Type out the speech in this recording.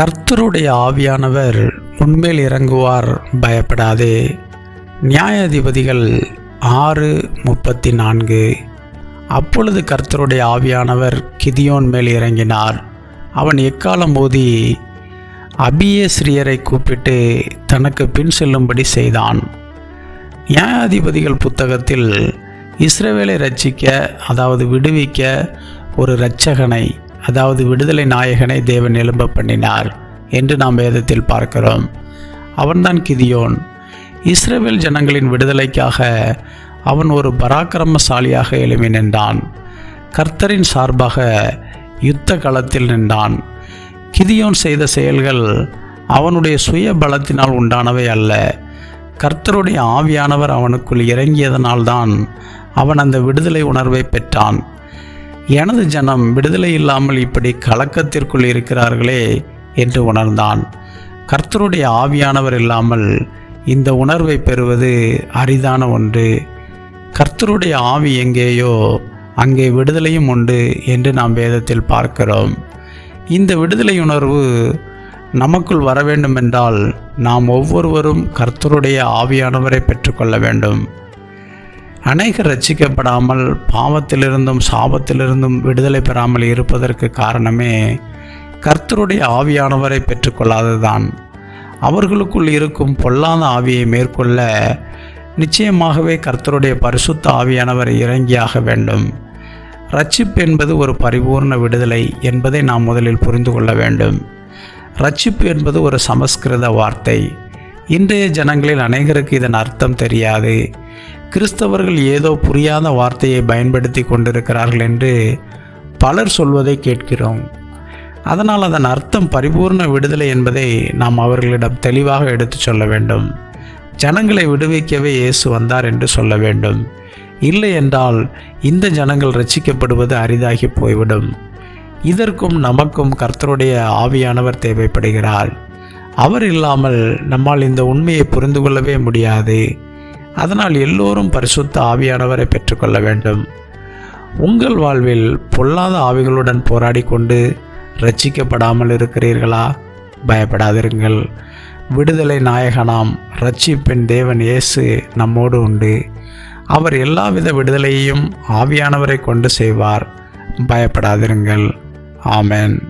கர்த்தருடைய ஆவியானவர் உண்மையில் இறங்குவார் பயப்படாதே. நியாயாதிபதிகள் ஆறு முப்பத்தி நான்கு அப்பொழுது கர்த்தருடைய ஆவியானவர் கிதியோன் மேல் இறங்கினார். அவன் எக்காலம் போதி அபியேஸ்ரியரை கூப்பிட்டு தனக்கு பின் செல்லும்படி செய்தான். நியாயாதிபதிகள் புத்தகத்தில் இஸ்ரவேலை ரட்சிக்க அதாவது விடுவிக்க ஒரு இரட்சகனை அதாவது விடுதலை நாயகனை தேவன் எழும்ப பண்ணினார் என்று நாம் வேதத்தில் பார்க்கிறோம். அவன்தான் கிதியோன். இஸ்ரேவேல் ஜனங்களின் விடுதலைக்காக அவன் ஒரு பராக்கிரமசாலியாக எழுமி நின்றான். கர்த்தரின் சார்பாக யுத்த களத்தில் நின்றான். கிதியோன் செய்த செயல்கள் அவனுடைய சுய பலத்தினால் உண்டானவை அல்ல. கர்த்தருடைய ஆவியானவர் அவனுக்குள் இறங்கியதனால்தான் அவன் அந்த விடுதலை உணர்வை பெற்றான். எனது ஜனம் விடுதலை இல்லாமல் இப்படி கலக்கத்திற்குள் இருக்கிறார்களே என்று உணர்ந்தான். கர்த்தருடைய ஆவியானவர் இல்லாமல் இந்த உணர்வை பெறுவது அரிதான ஒன்று. கர்த்தருடைய ஆவி எங்கேயோ அங்கே விடுதலையும் உண்டு என்று நாம் வேதத்தில் பார்க்கிறோம். இந்த விடுதலை உணர்வு நமக்குள் வர வேண்டுமென்றால் நாம் ஒவ்வொருவரும் கர்த்தருடைய ஆவியானவரை பெற்றுக்கொள்ள வேண்டும். அநேகர் ரட்சிக்கப்படாமல் பாவத்திலிருந்தும் சாபத்திலிருந்தும் விடுதலை பெறாமல் இருப்பதற்கு காரணமே கர்த்தருடைய ஆவியானவரை பெற்றுக்கொள்ளாததுதான். அவர்களுக்குள் இருக்கும் பொல்லாத ஆவியை மேற்கொள்ள நிச்சயமாகவே கர்த்தருடைய பரிசுத்த ஆவியானவர் இறங்கியாக வேண்டும். ரட்சிப்பு என்பது ஒரு பரிபூர்ண விடுதலை என்பதை நாம் முதலில் புரிந்து கொள்ள வேண்டும். ரட்சிப்பு என்பது ஒரு சமஸ்கிருத வார்த்தை. இன்றைய ஜனங்களில் அநேகருக்கு இதன் அர்த்தம் தெரியாது. கிறிஸ்தவர்கள் ஏதோ புரியாத வார்த்தையை பயன்படுத்தி கொண்டிருக்கிறார்கள் என்று பலர் சொல்வதை கேட்கிறோம். அதனால் அதன் அர்த்தம் பரிபூர்ண விடுதலை என்பதை நாம் அவர்களிடம் தெளிவாக எடுத்துச் சொல்ல வேண்டும். ஜனங்களை விடுவிக்கவே இயேசு வந்தார் என்று சொல்ல வேண்டும். இல்லை என்றால் இந்த ஜனங்கள் ரட்சிக்கப்படுவது அரிதாகி போய்விடும். இதற்கும் நமக்கும் கர்த்தருடைய ஆவியானவர் தேவைப்படுகிறார். அவர் இல்லாமல் நம்மால் இந்த உண்மையை புரிந்து கொள்ளவே முடியாது. அதனால் எல்லோரும் பரிசுத்த ஆவியானவரை பெற்றுக்கொள்ள வேண்டும். உங்கள் வாழ்வில் பொல்லாத ஆவிகளுடன் போராடி கொண்டு ரட்சிக்கப்படாமல் இருக்கிறீர்களா? பயப்படாதிருங்கள். விடுதலை நாயகனாம் ரட்சிப்பின் தேவன் இயேசு நம்மோடு உண்டு. அவர் எல்லாவித விடுதலையையும் ஆவியானவரை கொண்டு செய்வார். பயப்படாதிருங்கள். ஆமென்.